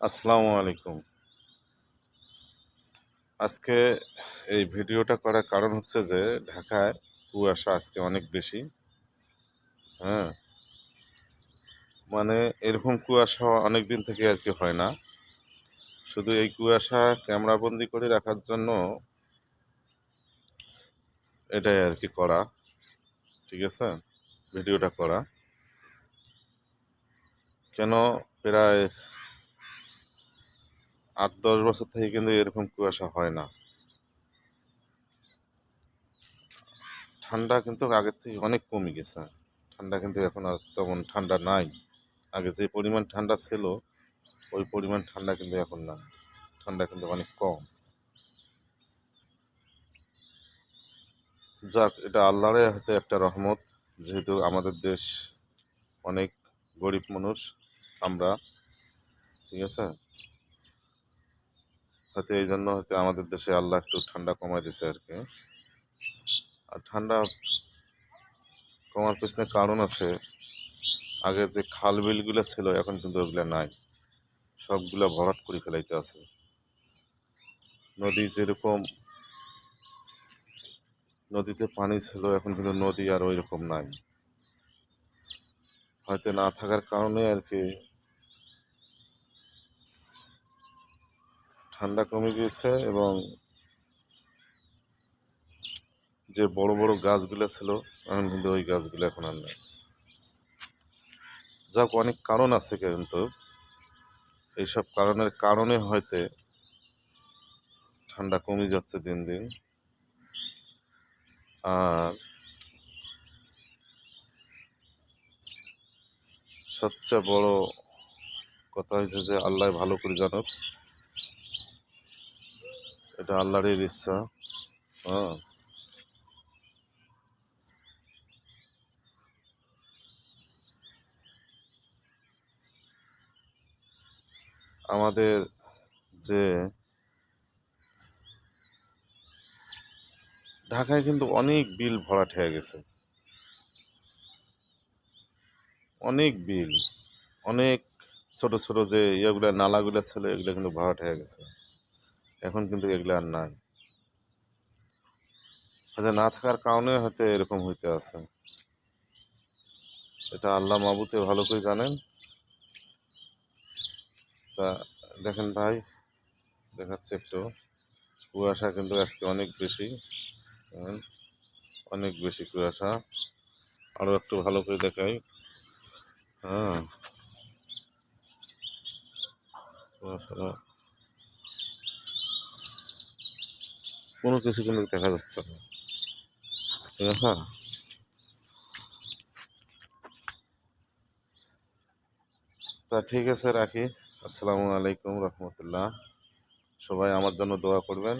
আসসালামু আলাইকুম। আজকে এই ভিডিওটা করার কারণ হচ্ছে যে, ঢাকায় কুয়াশা আজকে অনেক বেশি। হ্যাঁ। মানে এরকম কুয়াশা অনেক দিন থেকে আর কি হয় না। শুধু এই কুয়াশা ক্যামেরাবন্দি করে রাখার জন্য এটাই আর কি করা। ঠিক আছে? ভিডিওটা করা। কেন প্রায় আট, দশ বছর থেকে কিন্তু এরকম কুয়াশা হয় না। ঠান্ডা কিন্তু আগের থেকে অনেক কমে গেছে। ঠান্ডা কিন্তু এখন আর তেমন ঠান্ডা নাই। আগে যে পরিমাণ ঠান্ডা ছিল, ওই পরিমাণ ঠান্ডা কিন্তু এখন না ঠান্ডা কিন্তু অনেক কম। যাক, এটা আল্লাহরের হাতে একটা রহমত। যেহেতু আমাদের দেশ অনেক গরিব মানুষ, আমরা, ঠিক আছে? হয়তো এই জন্য হয়তো আমাদের দেশে আল্লাহ একটু ঠান্ডা কমাই দিছে আর কি। আর ঠান্ডা কমার পিছনে কারণ আছে, আগে যে খাল বিলগুলো ছিল, এখন কিন্তু ওগুলো নাই। সবগুলো ভরাট করে ফেলাইতে আছে। নদী যেরকম, নদীতে পানি ছিল, এখন কিন্তু নদী আর ওই রকম নাই। হয়তো না থাকার কারণে আর কি ঠান্ডা কমে গিয়েছে এবং যে বড় বড় গাছগুলো ছিল, এখন কিন্তু ওই গাছগুলো এখন আর নেই। যাক, অনেক কারণ আছে কিন্তু। এইসব কারণের কারণে হয়তো ঠান্ডা কমে যাচ্ছে দিন দিন। আর সবচেয়ে বড় কথা হয়েছে যে, আল্লাহ ভালো করে জানুক। এটা আল্লাহরই ইচ্ছা হ্যাঁ। আমাদের যে ঢাকায় কিন্তু অনেক বিল ভরাট হয়ে গেছে। অনেক বিল, অনেক ছোট ছোট যে ইয়েগুলো, নালাগুলো ছিল, এগুলো কিন্তু ভরাট হয়ে গেছে। এখন কিন্তু এগুলো আর নাই। হয়তো না থাকার কারণে হয়তো এরকম হইতে আছে। এটা আল্লাহ মাবুতে ভালো করে জানেন। তা দেখেন ভাই, দেখাচ্ছে একটু। কুয়াশা কিন্তু আজকে অনেক বেশি। অনেক বেশি কুয়াশা। আরও একটু ভালো করে দেখাই। হ্যাঁ। কুয়াশা কোনো কিছু কিন্তু দেখা যাচ্ছে না। ঠিক আছে? তা ঠিক আছে, রাখি। আসসালামু আলাইকুম রহমতুল্লাহ। সবাই আমার জন্য দোয়া করবেন।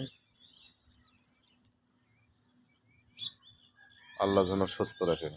আল্লাহ যেন সুস্থ রাখে